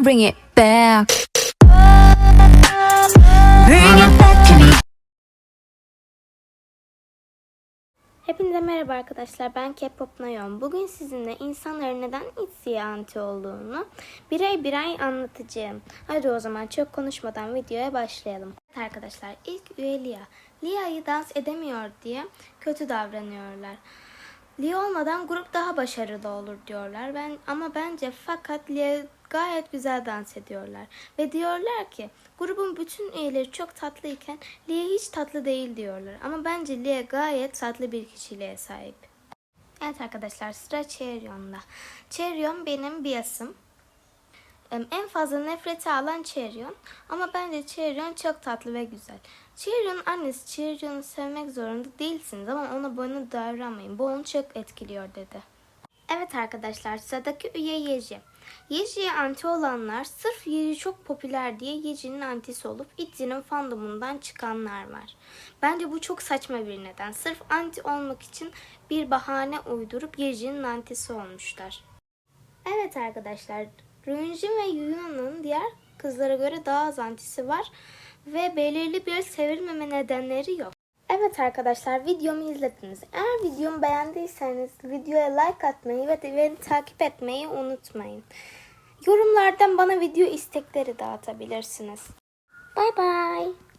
now bring it back. Bring it back to me. Hepinize merhaba arkadaşlar. Ben K-pop Nayon. Bugün sizinle insanların neden ITZY'ye anti olduğunu birer birer anlatacağım. Hadi o zaman çok konuşmadan videoya başlayalım. Evet arkadaşlar ilk üye Lia. Lia'yı dans edemiyor diye kötü davranıyorlar. Lia olmadan grup daha başarılı olur diyorlar. Ben ama bence fakat Lia gayet güzel dans ediyorlar ve diyorlar ki grubun bütün üyeleri çok tatlıyken Lia hiç tatlı değil diyorlar. Ama bence Lia gayet tatlı bir kişiliğe sahip. Evet arkadaşlar sıra Cheryon'da. Cheryon benim biasım. En fazla nefreti alan Cheryon ama bence Cheryon çok tatlı ve güzel. Cheryon'un annesi Cheryon'u sevmek zorunda değilsiniz ama ona böyle davranmayın. Bu onu çok etkiliyor dedi. Evet arkadaşlar sıradaki üye Yeji. Yeji'ye anti olanlar sırf Yeji çok popüler diye Yeji'nin antisi olup ITZY'nin fandomundan çıkanlar var. Bence bu çok saçma bir neden. Sırf anti olmak için bir bahane uydurup Yeji'nin antisi olmuşlar. Evet arkadaşlar, Runjin ve Yuyun'un diğer kızlara göre daha az antisi var ve belirli bir sevilmeme nedenleri yok. Evet arkadaşlar videomu izlediniz. Eğer videomu beğendiyseniz videoya like atmayı ve beni takip etmeyi unutmayın. Yorumlardan bana video istekleri dağıtabilirsiniz. Bay bay.